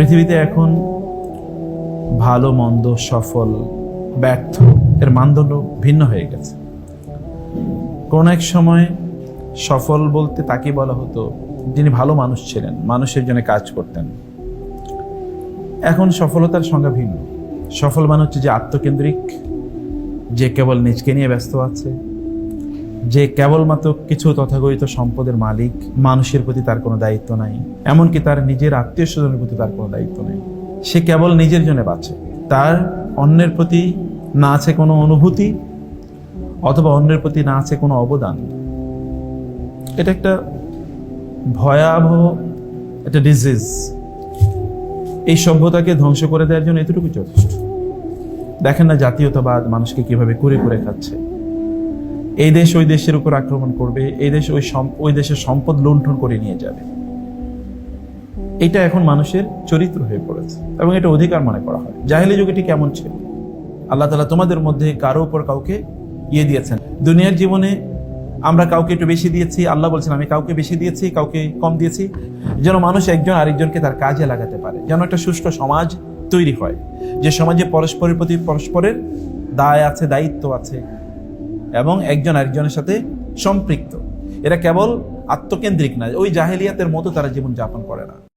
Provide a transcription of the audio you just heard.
পৃথিবীতে এখন ভালো, মন্দ, সফল, ব্যর্থ এর মানদণ্ড ভিন্ন হয়ে গেছে। কোন এক সময় সফল বলতে তাকে বলা হতো, যিনি ভালো মানুষ ছিলেন, মানুষের জন্য কাজ করতেন। এখন সফলতার সংজ্ঞা ভিন্ন। সফল মানে হচ্ছে যে আত্মকেন্দ্রিক, যে কেবল নিজকে নিয়ে ব্যস্ত আছে যে কেবলমাত্র কিছু তথাকথিত সম্পদের মালিক মানুষের প্রতি তার কোনো দায়িত্ব নাই, এমনকি তার নিজের আত্মীয় স্বজনের প্রতি তার কোনো দায়িত্ব নেই। সে কেবল নিজের জন্য বাঁচে। তার অন্যের প্রতি না আছে কোনো অনুভূতি অথবা অন্যের প্রতি না আছে কোনো অবদান? এটা একটা ভয়াবহ একটা ডিজিজ এই সভ্যতাকে ধ্বংস করে দেওয়ার জন্য এতটুকু যথেষ্ট। দেখেন না জাতীয়তাবাদ মানুষকে কীভাবে করে করে খাচ্ছে। এই দেশ ওই দেশের উপর আক্রমণ করবে, এই দেশ ওই ওই দেশের সম্পদ লুণ্ঠন করে নিয়ে যাবে। এটা এখন মানুষের চরিত্র হয়ে পড়েছে এবং এটা অধিকার মনে করা হয়। জাহেলি যুগেটি কেমন ছিল। আল্লাহ তালা তোমাদের মধ্যে কারও উপর কাউকে ইয়ে দিয়েছেন। দুনিয়ার জীবনে আমরা কাউকে একটু বেশি দিয়েছি, আল্লাহ বলছেন, আমি কাউকে বেশি দিয়েছি, কাউকে কম দিয়েছি। যেন মানুষ একজন আরেকজনকে তার কাজে লাগাতে পারে। যেন একটা সুষ্ঠু সমাজ তৈরি হয়। যে সমাজে পরস্পরের প্রতি পরস্পরের দায় আছে, দায়িত্ব আছে। এবং একজন আরেকজনের সাথে সম্পৃক্ত। এরা কেবল আত্মকেন্দ্রিক না, ওই জাহেলিয়াতের মতো তারা জীবন যাপন করে না।